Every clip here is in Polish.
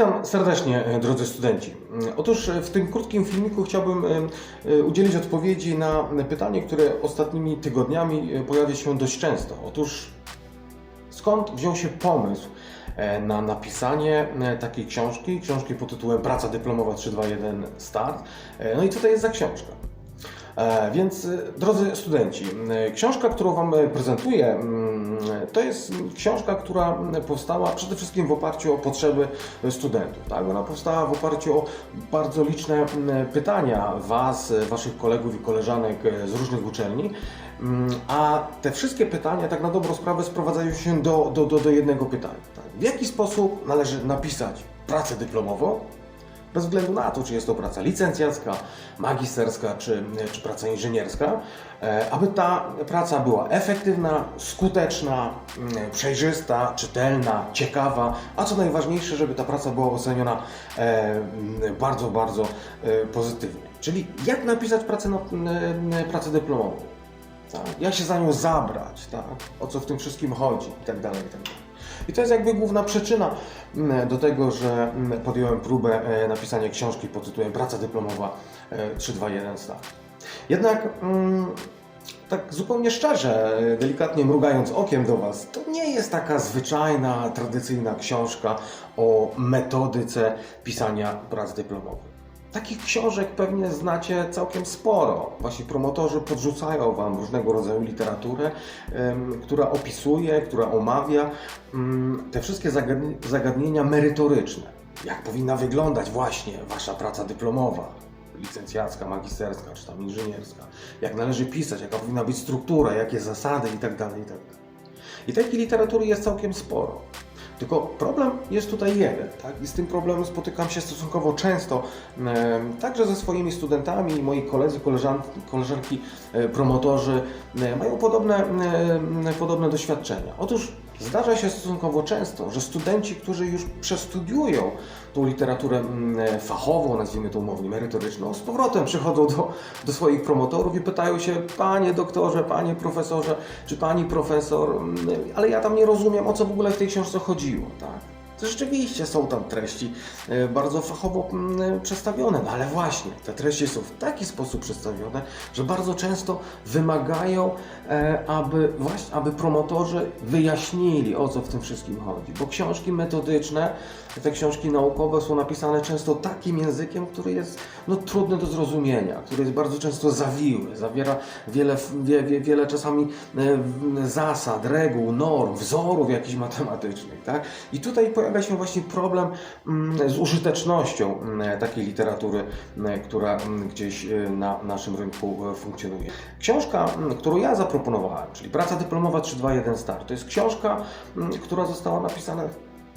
Witam serdecznie, e, drodzy studenci. Mm, Otóż e, w tym krótkim filmiku chciałbym e, e, udzielić odpowiedzi na pytanie, które ostatnimi tygodniami e, pojawia się dość często. Otóż skąd wziął się pomysł e, na napisanie e, takiej książki, książki pod tytułem Praca dyplomowa 321 Start. E, No i co to jest za książka? E, Więc, e, drodzy studenci, e, książka, którą Wam e, prezentuję, mm, to jest książka, która mm, powstała przede wszystkim w oparciu o potrzeby studentów. Tak? Ona powstała w oparciu o bardzo liczne mm, pytania Was, Waszych kolegów i koleżanek z różnych uczelni. A te wszystkie pytania, tak na dobrą sprawę, sprowadzają się do, do, do, do jednego pytania. Tak? W jaki sposób należy napisać pracę dyplomową, bez względu na to, czy jest to praca licencjacka, magisterska czy, czy praca inżynierska, e, aby ta praca była efektywna, skuteczna, mm, przejrzysta, czytelna, ciekawa, a co najważniejsze, żeby ta praca była oceniona e, mm, bardzo, bardzo e, pozytywnie. Czyli jak napisać pracę, na, pracę dyplomową? Tak? Jak się za nią zabrać? Tak? O co w tym wszystkim chodzi? I tak dalej, i tak dalej. I to jest jakby główna przyczyna mm, do tego, że mm, podjąłem próbę e, napisania książki pod tytułem Praca dyplomowa e, 321 Start. Jednak mm, tak zupełnie szczerze, e, delikatnie mrugając okiem do Was, to nie jest taka zwyczajna, tradycyjna książka o metodyce pisania prac dyplomowych. Takich książek pewnie znacie całkiem sporo. Właśnie promotorzy podrzucają Wam różnego rodzaju literaturę, która opisuje, która omawia mm, te wszystkie zagadni- zagadnienia merytoryczne. Jak powinna wyglądać właśnie Wasza praca dyplomowa, licencjacka, magisterska czy tam inżynierska. Jak należy pisać, jaka powinna być struktura, jakie zasady itd. itd. I takiej literatury jest całkiem sporo. Tylko problem jest tutaj jeden, tak? I z tym problemem spotykam się stosunkowo często, także ze swoimi studentami moi koledzy, koleżanki, e, promotorzy e, mają podobne, e, podobne doświadczenia. Otóż zdarza się stosunkowo często, że studenci, którzy już przestudiują tą literaturę fachową, nazwijmy to umownie merytoryczną, z powrotem przychodzą do, do swoich promotorów i pytają się, panie doktorze, panie profesorze, czy pani profesor, ale ja tam nie rozumiem, o co w ogóle w tej książce chodziło, tak? To Rzeczywiście są tam treści e, bardzo fachowo mm, przedstawione, no ale właśnie te treści są w taki sposób przedstawione, że bardzo często wymagają, e, aby właśnie, aby promotorzy wyjaśnili o co w tym wszystkim chodzi. Bo książki metodyczne, te książki naukowe są napisane często takim językiem, który jest no, trudny do zrozumienia, który jest bardzo często zawiły, zawiera wiele, wie, wie, wiele czasami e, zasad, reguł, norm, wzorów jakichś matematycznych. Tak? I tutaj pojawia się właśnie problem mm, z użytecznością mm, takiej literatury, mm, która gdzieś e, na naszym rynku e, funkcjonuje. Książka, którą ja zaproponowałem, czyli Praca dyplomowa 321 Start, to jest książka, która została napisana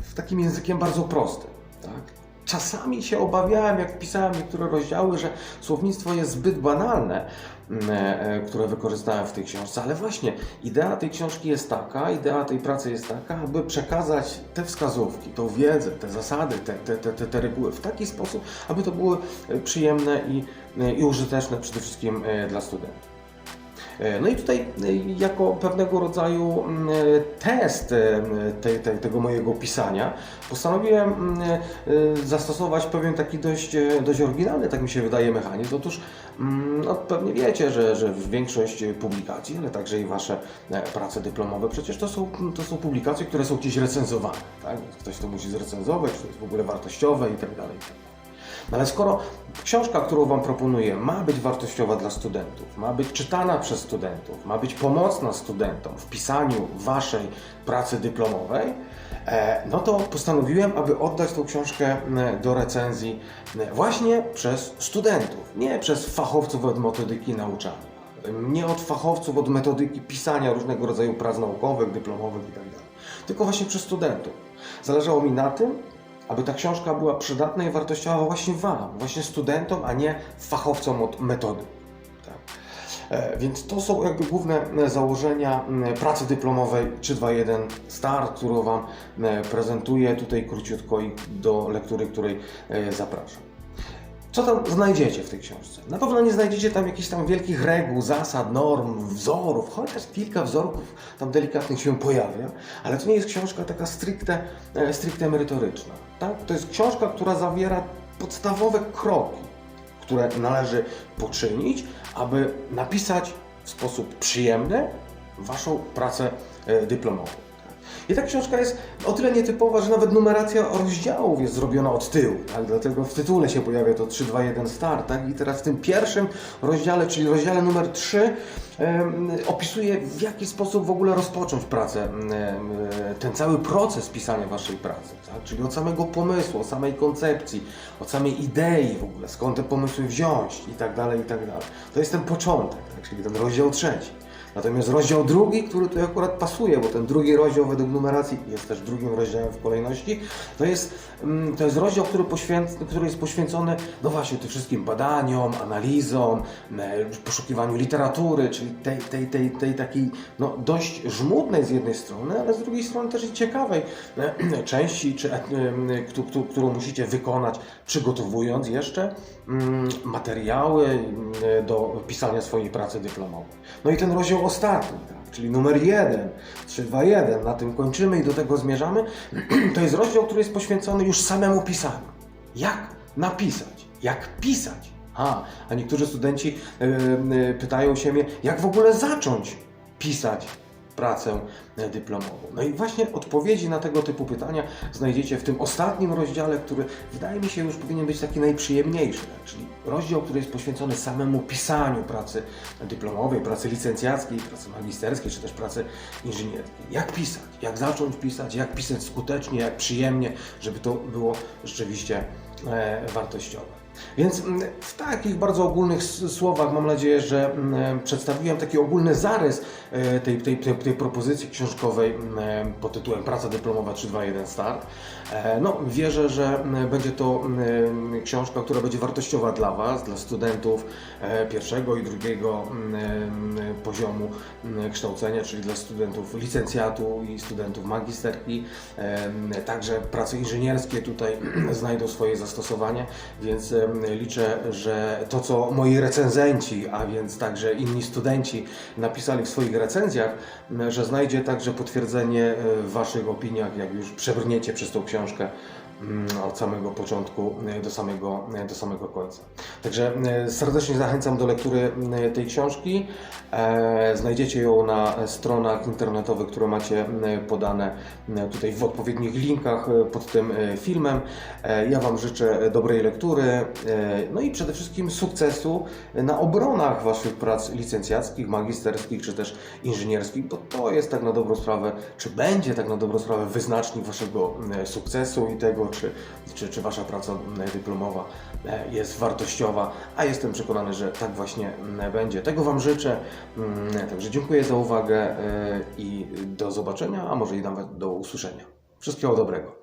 w takim językiem bardzo prostym. Tak? Czasami się obawiałem, jak pisałem niektóre rozdziały, że słownictwo jest zbyt banalne, mm, e, które wykorzystałem w tej książce, ale właśnie idea tej książki jest taka, idea tej pracy jest taka, aby przekazać te wskazówki, tą wiedzę, te zasady, te, te, te, te, te reguły w taki sposób, aby to były e, przyjemne i, e, i użyteczne przede wszystkim e, dla studentów. E, No i tutaj e, jako pewnego rodzaju mm, e, test te, te, tego mojego pisania postanowiłem mm, zastosować pewien taki dość, dość oryginalny, tak mi się wydaje, mechanizm. Otóż mm, no, pewnie wiecie, że, że większość publikacji, ale także i Wasze prace dyplomowe, przecież to są, to są publikacje, które są gdzieś recenzowane. Tak? Ktoś to musi zrecenzować, czy to jest w ogóle wartościowe i tak dalej. Tak. No ale skoro książka, którą Wam proponuję, ma być wartościowa dla studentów, ma być czytana przez studentów, ma być pomocna studentom w pisaniu Waszej pracy dyplomowej, e, no to postanowiłem, aby oddać tą książkę m, do recenzji m, właśnie przez studentów, nie przez fachowców od metodyki nauczania. Nie od fachowców od metodyki pisania różnego rodzaju prac naukowych, dyplomowych itd., tylko właśnie przez studentów. Zależało mi na tym, aby ta książka była przydatna i wartościowa właśnie Wam, właśnie studentom, a nie fachowcom od metody. Tak. E, Więc to są jakby główne e, założenia pracy dyplomowej 321 STAR, którą Wam e, prezentuję tutaj króciutko i do lektury, której zapraszam. Co tam znajdziecie w tej książce? Na pewno nie znajdziecie tam jakichś tam wielkich reguł, zasad, norm, wzorów, chociaż kilka wzorów tam delikatnych się pojawia, ale to nie jest książka taka stricte, e, stricte merytoryczna. Tak? To jest książka, która zawiera podstawowe kroki, które należy poczynić, aby napisać w sposób przyjemny Waszą pracę e, dyplomową. I ta książka jest o tyle nietypowa, że nawet numeracja rozdziałów jest zrobiona od tyłu. Tak? Dlatego w tytule się pojawia to 3, 2, 1 start. Tak? I teraz w tym pierwszym rozdziale, czyli rozdziale numer 3, em, opisuje w jaki sposób w ogóle rozpocząć pracę, e, ten cały proces pisania Waszej pracy. Tak? Czyli od samego pomysłu, od samej koncepcji, od samej idei w ogóle, skąd te pomysły wziąć i tak dalej, i tak dalej. To jest ten początek, tak? czyli ten rozdział trzeci. Natomiast rozdział drugi, który tu akurat pasuje, bo ten drugi rozdział według numeracji jest też drugim rozdziałem w kolejności, to jest, mm, to jest rozdział, który, poświęc, który jest poświęcony, no właśnie, tym wszystkim badaniom, analizom, poszukiwaniu literatury, czyli tej, tej, tej, tej takiej no, dość żmudnej z jednej strony, ale z drugiej strony też i ciekawej e, części, czy, e, którą musicie wykonać, przygotowując jeszcze mm, materiały mm, do pisania swojej pracy dyplomowej. No i ten rozdział ostatni, tak, czyli numer 1, 3, 2, 1, na tym kończymy i do tego zmierzamy, to jest rozdział, który jest poświęcony już samemu pisaniu. Jak napisać? Jak pisać? A, a niektórzy studenci e, pytają się mnie, jak w ogóle zacząć pisać pracę e, dyplomową. No i właśnie odpowiedzi na tego typu pytania znajdziecie w tym ostatnim rozdziale, który wydaje mi się już powinien być taki najprzyjemniejszy, czyli rozdział, który jest poświęcony samemu pisaniu pracy dyplomowej, pracy licencjackiej, pracy magisterskiej, czy też pracy inżynierskiej. Jak pisać, jak zacząć pisać, jak pisać skutecznie, jak przyjemnie, żeby to było rzeczywiście e, wartościowe. Więc mm, w takich bardzo ogólnych słowach mam nadzieję, że mm, przedstawiłem taki ogólny zarys e, tej, tej, tej, tej propozycji książkowej mm, pod tytułem Praca dyplomowa 321 Start. E, No, wierzę, że będzie to książka, która będzie wartościowa dla Was, dla studentów e, pierwszego i drugiego poziomu kształcenia, czyli dla studentów licencjatu i studentów magisterki. Także prace inżynierskie tutaj znajdą swoje zastosowanie, więc liczę, że to, co moi recenzenci, a więc także inni studenci napisali w swoich recenzjach, m, że znajdzie także potwierdzenie e, w Waszych opiniach, jak już przebrniecie przez tą książkę od samego początku e, do samego, e, do samego końca. Także e, serdecznie zachęcam do lektury tej książki. Znajdziecie ją na stronach internetowych, które macie podane tutaj w odpowiednich linkach pod tym filmem. Ja Wam życzę dobrej lektury, no i przede wszystkim sukcesu na obronach Waszych prac licencjackich, magisterskich czy też inżynierskich, bo to jest tak na dobrą sprawę, czy będzie tak na dobrą sprawę wyznacznik Waszego sukcesu i tego, czy, czy, czy Wasza praca e, dyplomowa e, jest wartościowa, a jestem przekonany, że tak właśnie m, będzie. Tego Wam życzę. Mm, Także dziękuję za uwagę e, i do zobaczenia, a może i nawet do usłyszenia. Wszystkiego dobrego.